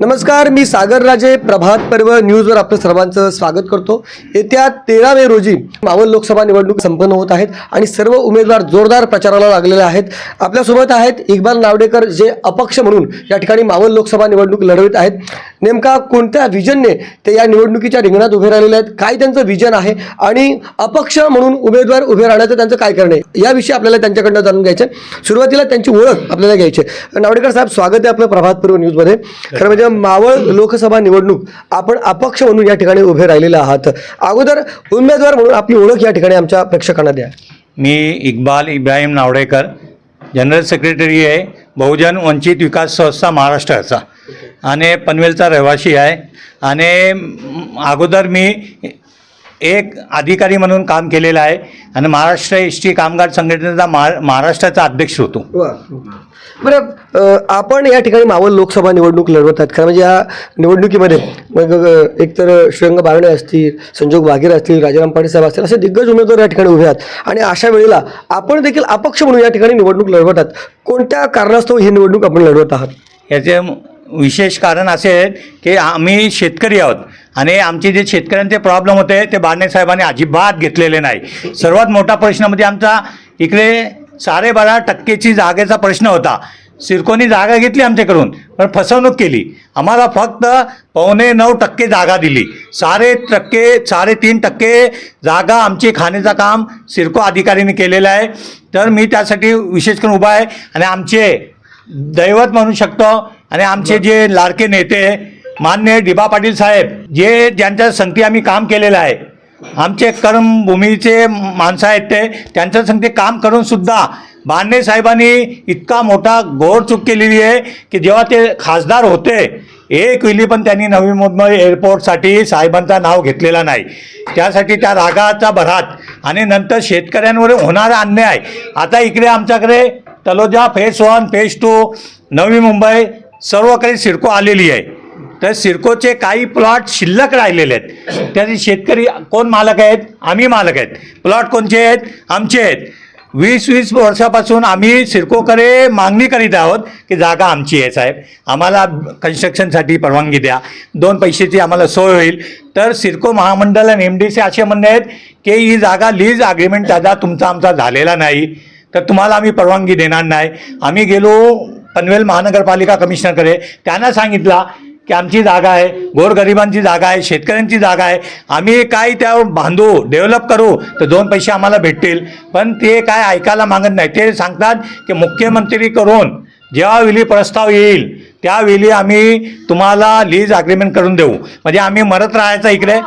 नमस्कार मी सागर राजे प्रभात पर्व न्यूजवर आपलं सर्वांचं स्वागत करतो. येत्या तेरा मे रोजी मावळ लोकसभा निवडणूक संपन्न होत आहेत आणि सर्व उमेदवार जोरदार प्रचाराला लागलेले आहेत. आपल्यासोबत आहेत इक्बाल नावडेकर जे अपक्ष म्हणून या ठिकाणी मावळ लोकसभा निवडणूक लढवित आहेत. नेमका कोणत्या विजनने ते या निवडणुकीच्या रिंगणात उभे राहिलेले आहेत? काय त्यांचं विजन आहे? आणि अपक्ष म्हणून उमेदवार उभे राहण्याचं त्यांचं काय करणे? याविषयी आपल्याला त्यांच्याकडनं जाणून घ्यायचं सुरुवातीला त्यांची ओळख आपल्याला घ्यायची नावडेकर साहेब स्वागत आहे आपलं प्रभात पर्व न्यूजमध्ये. खरं म्हणजे मावळ लोकसभा निवडणूक. आपण अपक्ष म्हणून या ठिकाणी उभे राहिलेले आहात. अगोदर उमेदवार म्हणून आपली ओळख या ठिकाणी आमच्या प्रेक्षकांना द्या. मी इक्बाल इब्राहिम नावडेकर जनरल सेक्रेटरी आहे बहुजन वंचित विकास संस्था महाराष्ट्राचा. आणि पनवेलचा रहिवासी आहे. आणि अगोदर मी एक अधिकारी म्हणून काम केलेलं आहे आणि महाराष्ट्र एस टी कामगार संघटनेचा महा महाराष्ट्राचा अध्यक्ष होतो. बरं अ, आपण या ठिकाणी मावळ लोकसभा निवडणूक लढवत आहेत. खरं म्हणजे या निवडणुकीमध्ये मग अ, एकतर श्रीरंग बारणे असतील संजोग वाघेर असतील राजाराम पाटील साहेब असतील असे दिग्गज उमेदवार या ठिकाणी उभे आहेत. आणि अशा वेळेला आपण देखील अपक्ष म्हणून या ठिकाणी निवडणूक लढवत आहात. कोणत्या कारणास्तव ही निवडणूक आपण लढवत आहात? याचे विशेष कारण असे आहे की आम्ही शेतकरी आहोत आणि आमचे जे शेतकऱ्यांचे प्रॉब्लेम होते ते बारणे साहेबांनी अजिबात घेतलेले नाही. सर्वात मोठा प्रश्न म्हणजे आमचा इकडे साडेबारा टक्केची जागेचा प्रश्न होता. सिरकोनी जागा घेतली आमच्याकडून पण फसवणूक केली. आम्हाला फक्त पावणे नऊ टक्के जागा दिली. साडे टक्के साडेतीन टक्के जागा आमची खाण्याचं काम सिरको अधिकारीने केलेलं आहे. तर मी त्यासाठी विशेष करून उभा आहे आणि आमचे दैवत म्हणू शकतो आणि आमचे जे लाडके नेते मान्य डिबा पाटील साहेब जे ज्यांच्या संगती आम्ही काम केलेलं आहे आमचे कर्मभूमीचे माणसं आहेत ते त्यांच्या संगती काम करून सुद्धा बांडे साहेबांनी इतका मोठा घोडचूक केलेली आहे की जेव्हा ते खासदार होते एक विली पण त्यांनी नवी मुंबई एअरपोर्टसाठी साहेबांचा नाव घेतलेला नाही. त्यासाठी त्या रागाचा भरात आणि नंतर शेतकऱ्यांवर होणारा अन्याय. आता इकडे आमच्याकडे Taloja phase one phase two Navi Mumbai सर्व काही सिडको आलेली आहे. तर सिडकोचे काही प्लॉट शिल्लक राहिलेले आहेत. त्याचे शेतकरी कोण मालक आहेत? आम्ही मालक आहेत. प्लॉट कोणचे आहेत? आमचे आहेत. वीस वीस वर्षापासून आम्ही सिडकोकडे मागणी करीत आहोत की जागा आमची आहे साहेब. आम्हाला कन्स्ट्रक्शनसाठी परवानगी द्या. दोन पैशाची आम्हाला सोय होईल. तर सिडको महामंडळ आणि एम डी सी असे म्हणणे आहेत की ही जागा लीज अग्रीमेंट दादा तुमचा आमचा झालेला नाही. तर तुम्हाला आम्ही परवानगी देणार नाही. आम्ही गेलो पनवेल महानगरपालिका कमिशनरकडे त्यांना सांगितला की आमची जागा आहे गोरगरिबांची जागा आहे शेतकऱ्यांची जागा आहे. आम्ही काय त्या बांधू डेव्हलप करू तर दोन पैसे आम्हाला भेटतील. पण ते काय ऐकायला मागत नाही. ते सांगतात की मुख्यमंत्री करून जेव्हा प्रस्ताव येईल त्यावेळी आम्ही तुम्हाला लीज अग्रीमेंट करून देऊ. म्हणजे आम्ही मरत राहायचं इकडे.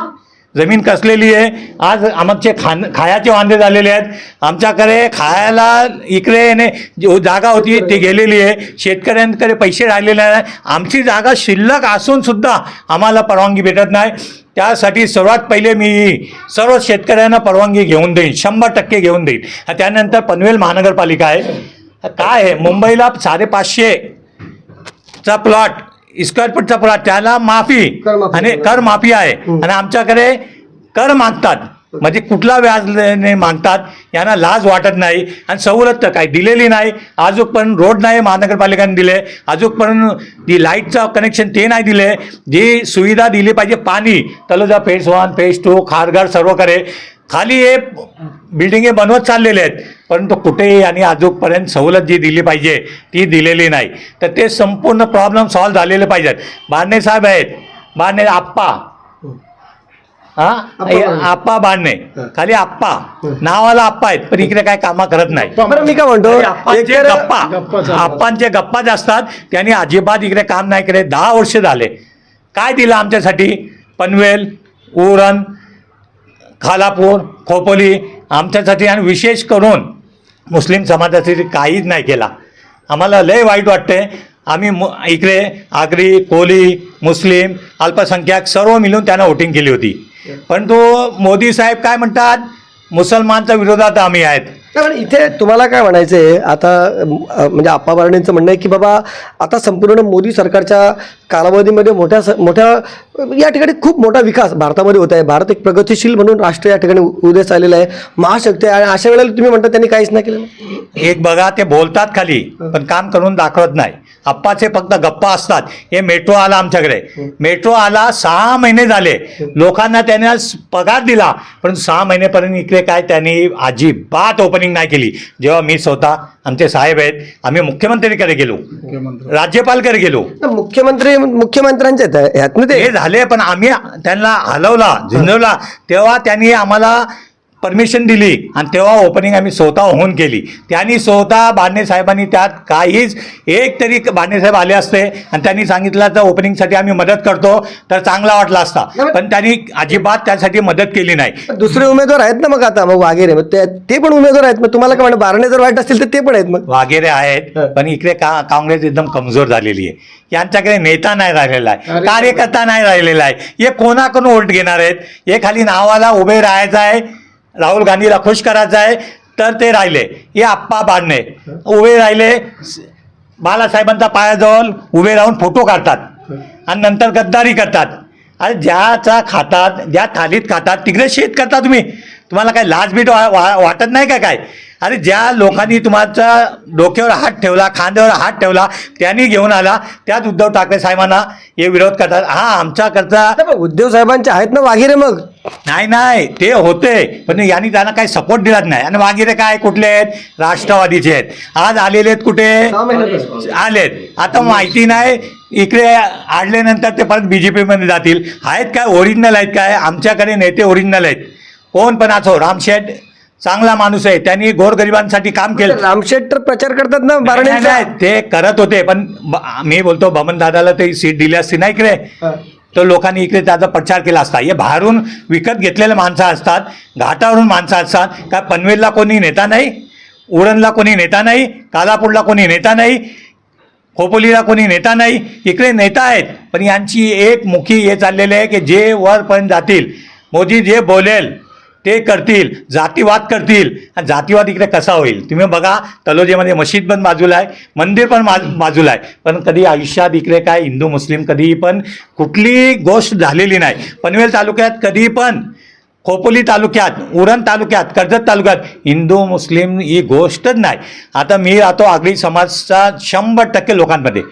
जमीन कसलेली आहे? आज आमचे खान खायाचे वांदे झालेले आहेत. आमच्याकडे खायला इकडे येणे जागा होती ती गेलेली आहे. शेतकऱ्यांकडे पैसे राहिलेले नाही आमची जागा शिल्लक असूनसुद्धा आम्हाला परवानगी भेटत नाही. त्यासाठी सर्वात पहिले मी सर्व शेतकऱ्यांना परवानगी घेऊन देईन. शंभर टक्के घेऊन देईन. त्यानंतर पनवेल महानगरपालिका आहे. काय आहे? मुंबईला साडेपाचशेचा प्लॉट स्क्वेअर फूटचा प्लॉट त्याला माफी. आणि कर माफी आहे. आणि आमच्याकडे कर मागतात. म्हणजे कुठला व्याज ने मागतात यांना लाज वाटत नाही आणि सवलत तर काही दिलेली नाही. अजूनपर्यंत रोड नाही महानगरपालिकाने दिले. अजूकपर्यंत ती लाईटचं कनेक्शन ते नाही दिले. जी सुविधा दिली पाहिजे पाणी Taloja phase one phase two Kharghar सर्वकडे खाली हे बिल्डिंगे बनवत चाललेले आहेत. परंतु कुठेही आणि अजूकपर्यंत सवलत जी दिली पाहिजे ती दिलेली नाही. तर ते संपूर्ण प्रॉब्लेम सॉल्व्ह झालेले पाहिजेत. बारणे साहेब आहेत. बारणे आप्पा हा? बांडणे. आप्पा खाली आप्पा. नावाला आप्पा आहेत पण इकडे काय कामा करत नाही. बरं मी काय म्हणतो आप्पांचे गप्पा. आप्पांचे गप्पा जे असतात त्यांनी अजिबात इकडे काम नाही केले. दहा वर्ष झाले. काय दिलं आमच्यासाठी? पनवेल उरण खालापूर खोपोली आमच्यासाठी आणि विशेष करून मुस्लिम समाजासाठी काहीच नाही केला. आम्हाला लय वाईट वाटते आम्ही मु इकडे आगरी कोली मुस्लिम अल्पसंख्याक सर्व मिळून त्यांना वोटिंग केली होती. परंतु मोदी साहेब काय म्हणतात? मुसलमानच्या विरोधात आम्ही आहेत. पण इथे तुम्हाला काय म्हणायचं आहे आता म्हणजे आप्पा बारणेंचं म्हणणं आहे की बाबा आता संपूर्ण मोदी सरकारच्या कालावधीमध्ये मोठ्या स- मोठ्या या ठिकाणी खूप मोठा विकास भारतामध्ये होत आहे. भारत एक प्रगतिशील म्हणून राष्ट्र या ठिकाणी उदयास आलेला आहे. महाशक्ती आहे. आणि अशा वेळेला तुम्ही म्हणता त्यांनी काहीच नाही केलं. एक बघा ते बोलतात खाली पण काम करून दाखवत नाही. आप्पाचे फक्त गप्पा असतात. हे मेट्रो आला आमच्याकडे. मेट्रो आला सहा महिने झाले. लोकांना त्याने पगार दिला पण सहा महिनेपर्यंत इकडे काय त्यांनी अजिबात ओपनिंग नाही केली. जेव्हा मी स्वतः आमचे साहेब आहेत आम्ही मुख्यमंत्रीकडे गेलो. राज्यपालकडे गेलो. मुख्यमंत्री मुख्यमंत्र्यांचे आहेत ह्यातनं ते ते झाले पण आम्ही त्यांना हलवला झिंजवला. तेव्हा त्यांनी आम्हाला परमिशन दिली आणि तेव्हा ओपनिंग आम्ही स्वतः होऊन केली त्यांनी स्वतः बांडे साहेबांनी त्यात काहीच एक तरी बांडे साहेब आले असते आणि त्यांनी सांगितलं तर ओपनिंगसाठी आम्ही मदत करतो. तर चांगला वाटला असता. पण त्यांनी अजिबात त्यासाठी मदत केली नाही. दुसरे उमेदवार आहेत ना मग आता मग वागेरे मग ते पण उमेदवार आहेत. मग तुम्हाला काय म्हणणं बारणे जर वाईट असतील तर ते पण आहेत मग. वगैरे आहेत. पण इकडे का काँग्रेस एकदम कमजोर झालेली आहे. यांच्याकडे नेता नाही राहिलेला आहे. कार्यकर्ता नाही राहिलेला आहे. हे कोणाकडून वोट घेणार आहेत? हे खाली नावाला उभे राहायचं आहे. राहुल गांधीला खुश करायचं आहे तर ते राहिले. हे आप्पा बांधणे. उभे राहिले बालासाहेबांचा पायाजवळ उभे राहून फोटो काढतात आणि नंतर गद्दारी करतात. आणि ज्याचा खातात ज्या थालीत खातात तिकडे शेत करता तुम्ही. तुम्हाला काय लाज बीट वा, वा, वाटत नाही का काय? अरे ज्या लोकांनी तुमच्या डोक्यावर हात ठेवला खांद्यावर हात ठेवला त्यांनी घेऊन आला त्याच उद्धव ठाकरे साहेबांना हे विरोध करतात. हा आमच्याकरता आता मग उद्धव साहेबांचे आहेत ना वागेरे मग? नाही नाही ते होते पण यांनी त्यांना काही सपोर्ट दिलाच नाही. आणि वगैरे काय कुठले आहेत? राष्ट्रवादीचे आहेत. आज आलेले आहेत कुठे. आलेत. आता माहिती नाही इकडे आडल्यानंतर ते परत बीजेपी मध्ये जातील. आहेत काय ओरिजिनल आहेत काय? आमच्याकडे नेते ओरिजिनल आहेत. कोण पण असो रामशेठ चांगला माणूस आहे त्यांनी गोरगरिबांसाठी काम केलं. रामशेट तर प्रचार करतात ना बारणे नाही, ते करत होते पण ब- मी बोलतो बमन दादाला ते सीट दिली असती नाही इकडे? तर लोकांनी इकडे त्याचा प्रचार केला असता. हे बाहेरून विकत घेतलेले माणसं असतात घाटावरून माणसं असतात काय पनवेलला कोणी नेता नाही उरणला कोणी नेता नाही कालापूरला कोणी नेता नाही खोपोलीला कोणी नेता नाही इकडे नेता आहेत. पण यांची एक मुखी हे चाललेले आहे की जे वरपर्यंत जातील. मोदी जे बोलेल ते करतील जातीवाद करतील. आणि जातीवाद इकडे कसा होईल? तुम्ही बघा तलोजेमध्ये मशीद पण बाजूला आहे मंदिर पण मा- बाजूला आहे. पण कधी आयुष्यात इकडे काय हिंदू मुस्लिम कधी पण कुठली गोष्ट झालेली नाही. पनवेल तालुक्यात कधी पण खोपोली तालुक्यात उरण तालुक्यात कर्जत तालुक्यात हिंदू मुस्लिम ही गोष्टच नाही. आता मी राहतो आगरी समाजचा शंभर टक्के लोकांमध्ये.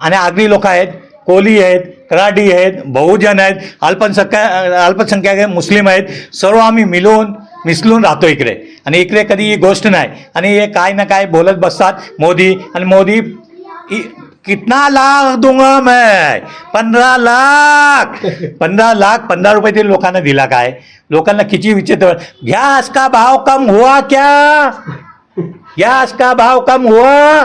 आणि आगरी लोक आहेत कोली आहेत कराडी आहेत बहुजन आहेत अल्पसंख्या अल्पसंख्याक मुस्लिम आहेत सर्व आम्ही मिळून मिसळून राहतो इकडे. आणि इकडे कधी ही गोष्ट नाही. आणि हे काय ना काय बोलत बसतात मोदी. आणि मोदी इ- कितना लाख दूंगा मैं पंधरा लाख. पंधरा लाख पंधरा रुपये ते लोकांना दिला काय? लोकांना किती विचित्र. गॅस का भाव कम हुआ क्या? गैस का भाव कम हुआ?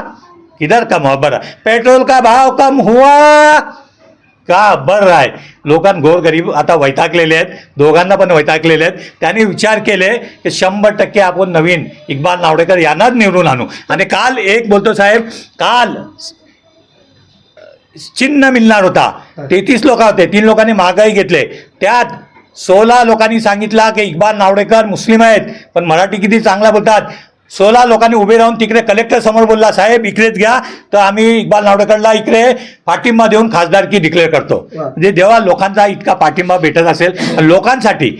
किधर कम हुआ? बरं. पेट्रोल का भाव कम हुआ? का बरं आहे? लोकांना गोरगरीब आता वैतागलेले आहेत दोघांना पण वैतागलेले आहेत. त्यांनी विचार केले की शंभर टक्के आपण नवीन इक्बाल नावडेकर यांनाच निवडून आणू. आणि काल एक बोलतो साहेब काल चिन्ह मिळणार होता. तेहतीस लोक होते. तीन लोकांनी महागाई घेतले. त्यात सोळा लोकांनी सांगितला की इक्बाल नावडेकर मुस्लिम आहेत पण मराठी किती चांगला बोलतात. सोळा लोकांनी उभे राहून तिकडे कलेक्टर समोर बोलला साहेब इकडेच घ्या तर आम्ही इक्बाल नावडेकरला इकडे पाठिंबा देऊन खासदारकी डिक्लेअर करतो. म्हणजे जेव्हा लोकांचा इतका पाठिंबा भेटत असेल लोकांसाठी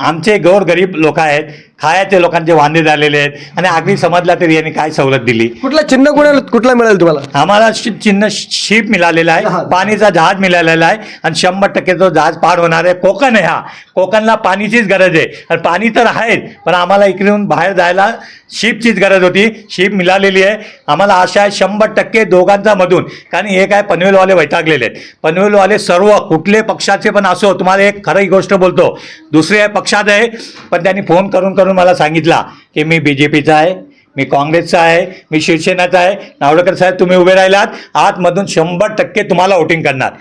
आमचे गोरगरीब लोक आहेत खायाचे लोकांचे वांदे झालेले आहेत. आणि आगरी समाजला तरी यांनी काय सवलत दिली? कुठला चिन्ह कोणाला कुठला मिळेल तुम्हाला? आम्हाला शि- चिन्ह शिप मिळालेला. आहे पाणीचा जहाज मिळालेला आहे आणि शंभर टक्के जो जहाज पार होणार आहे. कोकण आहे हा. कोकणला पाणीचीच गरज आहे. आणि पाणी तर आहेच पण आम्हाला इकडून बाहेर जायला शिपचीच गरज होती. शिप मिळालेली आहे. आम्हाला आशा आहे शंभर टक्के दोघांचा मधून. कारण हे काय पनवेलवाले वैतागलेले आहेत. पनवेलवाले सर्व कुठले पक्षाचे पण असो तुम्हाला एक खरं गोष्ट बोलतो. दुसरे पक्षात आहे पण त्यांनी फोन करून करून मला सांगितला की मी बी जे पीचा आहे मी काँग्रेसचा आहे मी शिवसेनाचा आहे. नावडेकर साहेब तुम्ही उभे राहिलात. आतमधून शंभर टक्के तुम्हाला वोटिंग करणार.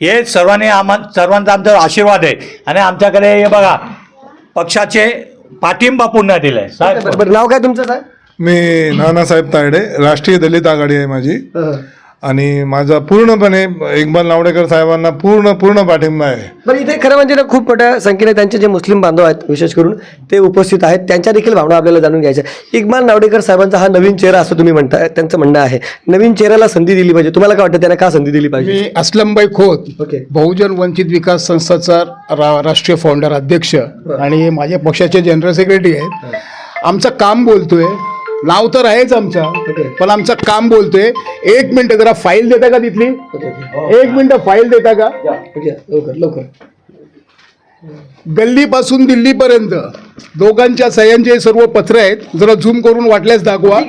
हे सर्वांनी आम्हा सर्वांचा आमच्यावर आशीर्वाद आहे. आणि आमच्याकडे हे बघा पक्षाचे पाठिंबा पुन्हा दिलाय. साहेब. बरं, नाव काय तुमचं साहेब? मी नानासाहेब तायडे राष्ट्रीय दलित आघाडी आहे माझी. आणि माझा पूर्णपणे इक्बाल नावडेकर साहेबांना पूर्ण पूर्ण पाठिंबा आहे. बरं इथे खरं म्हणजे ना खूप मोठ्या संख्येने त्यांचे जे मुस्लिम बांधव आहेत विशेष करून ते उपस्थित आहेत. त्यांच्या देखील भावना आपल्याला जाणून घ्यायच्या. इक्बाल नावडेकर साहेबांचा हा नवीन चेहरा असं तुम्ही म्हणताय त्यांचं म्हणणं आहे. नवीन चेहऱ्याला संधी दिली पाहिजे. तुम्हाला काय वाटतं त्यांना का संधी दिली पाहिजे? मी असलमबाई खोत ओके. बहुजन वंचित विकास संस्थाचा रा राष्ट्रीय फाउंडर अध्यक्ष. आणि माझ्या पक्षाचे जनरल सेक्रेटरी आहेत. आमचं काम बोलतोय नाव तर आहेच आमचं पण आमचं काम बोलतोय एक मिनिट जरा फाईल देता का तिथली? एक मिनिट फाईल देता का? लवकर लवकर. गल्लीपासून दिल्लीपर्यंत दोघांच्या सह्यांचे सर्व पत्र आहेत जरा झूम करून वाटल्यास दाखवा.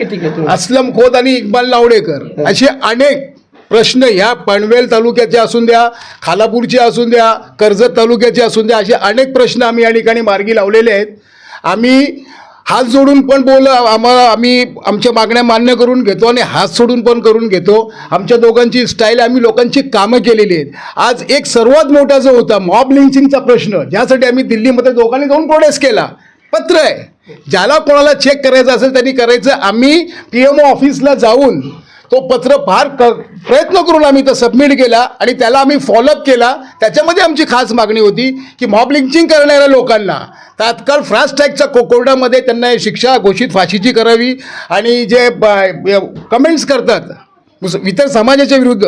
असलम खोत आणि इक्बाल नावडेकर असे अनेक प्रश्न ह्या पनवेल तालुक्याचे असून द्या खालापूरचे असून द्या कर्जत तालुक्याचे असून द्या असे अनेक प्रश्न आम्ही या ठिकाणी मार्गी लावलेले आहेत. आम्ही हात जोडून पण बोल आम्हाला आम्ही आमच्या मागण्या मान्य करून घेतो आणि हात सोडून पण करून घेतो. आमच्या दोघांची स्टाईल आम्ही लोकांची कामं केलेली आहेत. आज एक सर्वात मोठा जो होता मॉब लिंचिंगचा प्रश्न ज्यासाठी आम्ही दिल्लीमध्ये दोघांनी जाऊन प्रोटेस्ट केला. पत्र आहे. ज्याला कोणाला चेक करायचं असेल त्यांनी करायचं. आम्ही पी एम ओ ऑफिसला जाऊन तो पत्र फार क प्रयत्न करून आम्ही तो सबमिट केला आणि त्याला आम्ही फॉलोअप केला. त्याच्यामध्ये आमची खास मागणी होती की मॉब लिंचिंग करणाऱ्या लोकांना तात्काळ फास्ट ट्रॅकच्या को कोर्टामध्ये त्यांना शिक्षा घोषित फाशीची करावी आणि जे कमेंट्स करतात इतर समाजाच्या विरुद्ध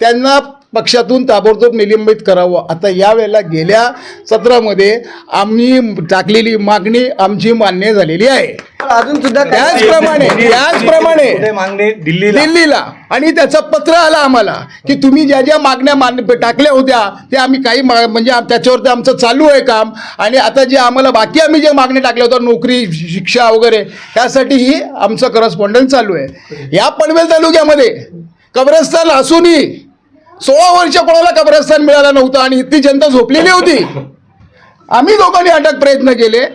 त्यांना पक्षातून ताबडतोब निलंबित करावं. आता यावेळेला गेल्या सत्रामध्ये आम्ही टाकलेली मागणी आमची मान्य झालेली आहे. अजून सुद्धा त्याचप्रमाणे त्याचप्रमाणे मागणी? दिल्लीला. दिल्लीला. आणि त्याचं पत्र आलं आम्हाला की तुम्ही ज्या ज्या मागण्या मान टाकल्या होत्या ते आम्ही काही मा- म्हणजे त्याच्यावरती आमचं चालू आहे काम. आणि आता जे आम्हाला बाकी आम्ही जे मागण्या टाकल्या होत्या नोकरी शिक्षा वगैरे त्यासाठीही आमचं करस्पॉन्डन्स चालू आहे. या पनवेल तालुक्यामध्ये कब्रस्तान असूनही सोळा वर्ष कोणाला कब्रस्थान मिळालं नव्हतं आणि इतकी जनता झोपलेली होती. आम्ही लोकांनी अटक प्रयत्न केले.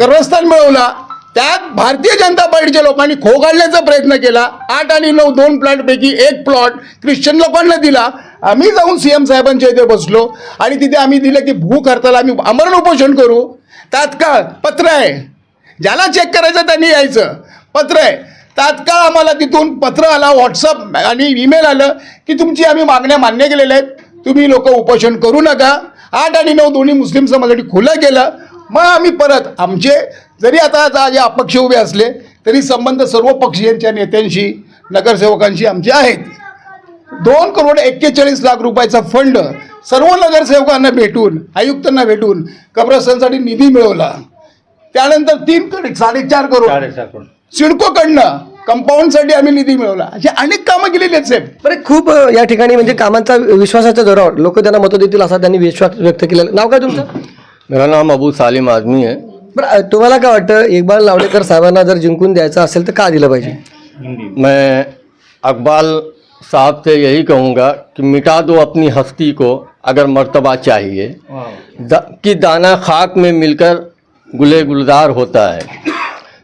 कब्रस्थान मिळवला. त्यात भारतीय जनता पार्टीच्या लोकांनी खो काढण्याचा प्रयत्न केला. आठ आणि नऊ दोन प्लॉटपैकी एक प्लॉट ख्रिश्चन लोकांना दिला. आम्ही जाऊन सी एम साहेबांच्या इथे बसलो. आणि तिथे आम्ही दिलं की भूक हरताला आम्ही आमरण उपोषण करू. तात्काळ पत्र आहे. ज्याला चेक करायचं त्यांनी यायचं. पत्र आहे. तात्काळ आम्हाला तिथून पत्र आला व्हॉट्सअप आणि ईमेल आलं की तुमची आम्ही मागण्या मान्य केलेल्या आहेत. तुम्ही लोक उपोषण करू नका. आठ आणि नऊ दोन्ही मुस्लिम समाजासाठी खुलं केलं. मग आम्ही परत आमचे जरी आता जे अपक्ष उभे असले तरी संबंध सर्व पक्षीयांच्या नेत्यांशी नगरसेवकांशी आमचे आहेत. दोन करोड एक्केचाळीस लाख रुपयाचा फंड सर्व नगरसेवकांना भेटून आयुक्तांना भेटून कब्रस्तांसाठी निधी मिळवला. त्यानंतर तीन करोड साडेचार करोड साडेसात करोड. सिडकोकडनं कंपाऊंडसाठी आम्ही निधी मिळवला. अशी अनेक कामं केलेली आहेत साहेब. बरं खूप या ठिकाणी म्हणजे कामांचा विश्वासाच्या जोरावर लोक त्यांना मतं देतील असा त्यांनी विश्वास व्यक्त केलेला. नाव काय तुमचं? मेरा नाम अबू सालिम आदमी है. बरं तुम्हाला काय वाटतं इक्बाल नावडेकर साहेबांना जर जिंकून द्यायचं असेल तर का दिलं पाहिजे? मैं अकबाल साहब से यही कहूँगा कि मिटा दो अपनी हस्ती को अगर मर्तबा चाहिए। दा, कि दाना खाक में मिलकर गुले गुलजार होता है।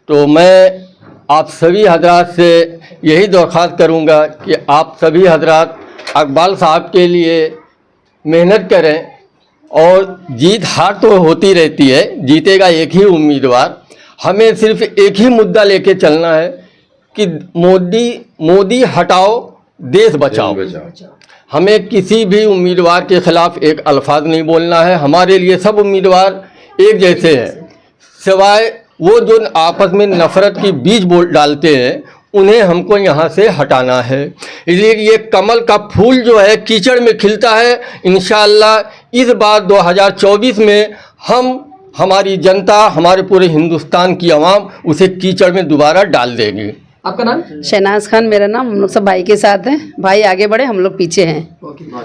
तो मैं आप सभी हजरात से यही दरख्वास्त करूँगा कि आप सभी हजरात अकबाल साहब के लिए मेहनत करें और जीत हार तो होती रहती है जीतेगा एक ही उम्मीदवार। हमें सिर्फ़ एक ही मुद्दा लेके चलना है कि मोदी मोदी हटाओ देश बचाओ। हमें किसी भी उम्मीदवार के खिलाफ एक अल्फाज नहीं बोलना है हमारे लिए सब उम्मीदवार एक जैसे हैं। सिवाय वो जो आपस में नफरत की बीज बोल डालते हैं, उन्हें हमको यहाँ से हटाना है। इसलिए ये कमल का फूल जो है, कीचड़ में खिलता है। इन इस बार 2024 में हम, हमारी जनता, हमारे पूरे हिंदुस्तान की आवाम, उसे कीचड़ में दोबारा डाल देगी। आपका नाम? शहनाज खान मेरा नाम हम लोग सब भाई के साथ हैं। भाई आगे बढ़े हम लोग पीछे हैं।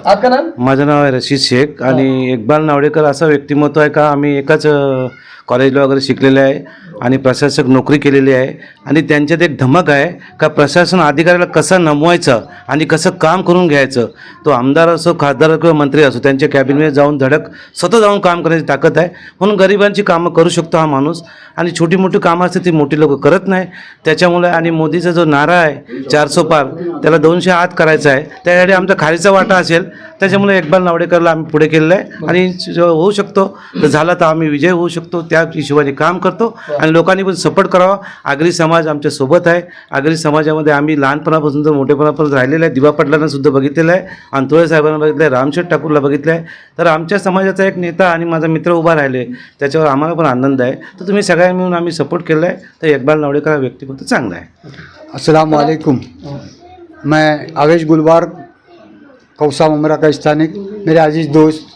आपका नाम? माझं नाव आहे रशीद शेख आणि इक्बाल नावडेकर असं व्यक्तिमत्व आहे का? आम्ही एकाच अ, कॉलेजला वगैरे शिकलेले आहे आणि प्रशासक नोकरी केलेली आहे. आणि त्यांच्यात एक धमक आहे का प्रशासन अधिकाऱ्याला कसं नमवायचं आणि कसं काम करून घ्यायचं? तो आमदार असो खासदार किंवा मंत्री असो त्यांच्या कॅबिनमध्ये जाऊन धडक स्वतः जाऊन काम करण्याची ताकद आहे. म्हणून गरिबांची कामं करू शकतो हा माणूस. आणि छोटी मोठी कामं असते ती मोठी लोक करत नाही. त्याच्यामुळे आणि मोदीचा जो नारा आहे चारसो पार त्याला दोनशे आत करायचा आहे. त्यासाठी आमचा खालीचा वाटा असेल. त्याच्यामुळे इक्बाल नावडेकरला आम्ही पुढे केलेलं आहे. आणि होऊ शकतो तर झाला तर आम्ही विजय होऊ शकतो. त्या हिशोबाने काम करतो. आणि लोकांनी पण सपोर्ट करावा. आगरी समाज आमच्यासोबत आहे. आगरी समाजामध्ये आम्ही लहानपणापासून तर मोठेपणापासून राहिलेलं आहे. दिवा पाटलांना सुद्धा बघितलेलं आहे. अंतोळे साहेबांना बघितलं आहे. रामशेठ ठाकूरला बघितलं आहे. तर आमच्या समाजाचा एक नेता आणि माझा मित्र उभा राहिले त्याच्यावर आम्हाला पण आनंद आहे. तर तुम्ही सगळ्यांनी मिळून आम्ही सपोर्ट केला आहे तर इक्बाल नावडेकर हा व्यक्तिमत्व चांगला आहे. अस्सलाम वालेकुम मैं आवेश गुलबार, कौसा उमरा का स्थानिक, मेरे अज़ीज़ दोस्त,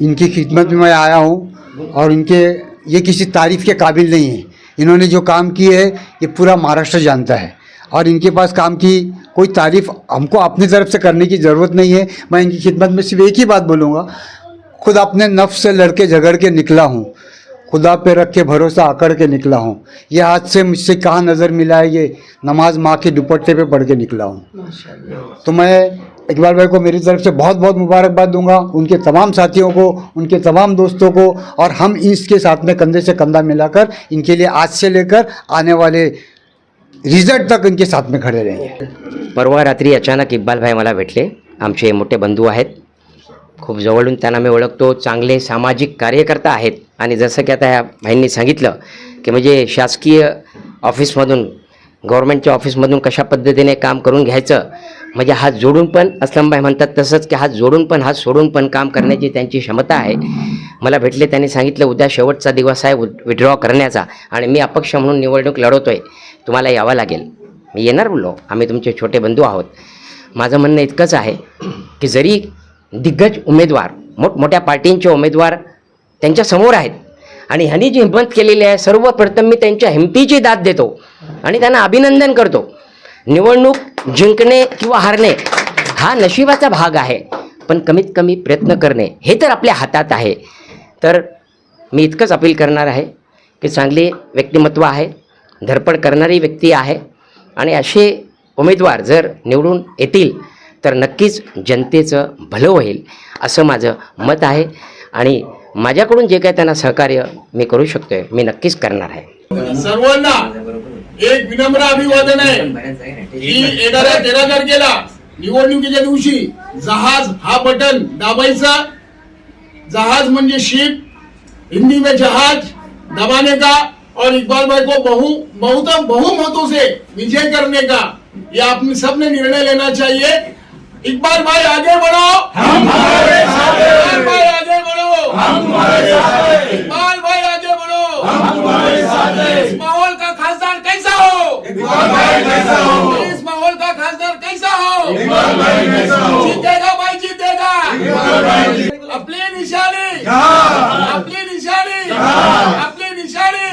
इनकी खिदमत में मैं आया हूँ, और इनके, ये किसी तारीफ़ के काबिल नहीं है। इन्होंने जो काम किए है, ये पूरा महाराष्ट्र जानता है। और इनके पास काम की कोई तारीफ़ हमको अपनी तरफ़ से करने की ज़रूरत नहीं है। मैं इनकी खिदमत में सिर्फ़ एक ही बात बोलूँगा, खुद अपने नफ से लड़के झगड़ के निकला हूँ। खुदा पे रख के भरोसा आकड़ के निकला हूँ। ये आज से मुझसे कहाँ नज़र मिला है ये नमाज़ माँ के दुपट्टे पे पढ़ के निकला हूँ। तो मैं इकबाल भाई को मेरी तरफ़ से बहुत बहुत मुबारकबाद दूँगा, उनके तमाम साथियों को, उनके तमाम दोस्तों को, और हम इसके साथ में कंधे से कंधा मिलाकर इनके लिए आज से लेकर आने वाले रिज़ल्ट तक इनके साथ में खड़े रहेंगे। परवा रात्री अचानक इक्बालभाई मला भेटले. आमचे मोठे बंधू आहेत. खूप जवळून त्यांना मी ओळखतो. चांगले सामाजिक कार्यकर्ता आहेत. आणि जसं की आता ह्या भाईंनी सांगितलं की म्हणजे शासकीय ऑफिसमधून गव्हर्नमेंटच्या ऑफिसमधून कशा पद्धतीने काम करून घ्यायचं म्हणजे हात जोडून पण असलमबाई म्हणतात तसंच की हात जोडून पण हात सोडून पण काम करण्याची त्यांची क्षमता आहे. मला भेटले त्यांनी सांगितलं उद्या शेवटचा दिवस आहे विड्रॉ करण्याचा आणि मी अपक्ष म्हणून निवडणूक लढवतोय. तुम्हाला यावं लागेल. मी येणार बोललो. आम्ही तुमचे छोटे बंधू आहोत. माझं म्हणणं इतकंच आहे की जरी दिग्गज उमेदवार मोठमोठ्या पार्टींचे उमेदवार त्यांच्यासमोर आहेत. आणि ह्यांनी जी हिंमत केलेली आहे सर्वप्रथम मी त्यांच्या हिमतीची दाद देतो आणि त्यांना अभिनंदन करतो. निवडणूक जिंकणे किंवा हारणे हा नशिबाचा भाग आहे पण कमीत कमी प्रयत्न करणे हे तर आपल्या हातात आहे. तर मी इतकंच अपील करणार आहे की चांगले व्यक्तिमत्व आहे धडपड करणारी व्यक्ती आहे आणि असे उमेदवार जर निवडून येतील तर नक्कीच जनतेचं भलं होईल असं माझं मत आहे. आणि माझ्याकडून जे काय त्यांना सहकार्य मी करू शकतोय मी नक्कीच करणार आहे. सर्वांना एक विनम्र अभिवादन आहे की येणाऱ्या तेरा तारखेला निवडणुकीच्या दिवशी जहाज हा बटन दाबायचा. जहाज म्हणजे शिप हिंदी में जहाज दबाने का और इकबाल भाई को बहु बहुत बहुमतों से विजय करने का. ये आपने सबने निर्णय लेना चाहिए. इकबाल भाई आगे बढ़ो। हम तुम्हारे साथ इकबाल भाई आगे बढ़ो। हम तुम्हारे साथ इकबाल भाई आगे बढ़ो। हम तुम्हारे साथ इस माहौल का खासदार कैसा हो? इकबाल भाई कैसा हो? इस माहौल का खासदार कैसा हो? इकबाल भाई कैसा हो? जीतेगा भाई जीतेगा। इकबाल भाई अपनी निशानी। अपनी निशानी। अपनी निशानी।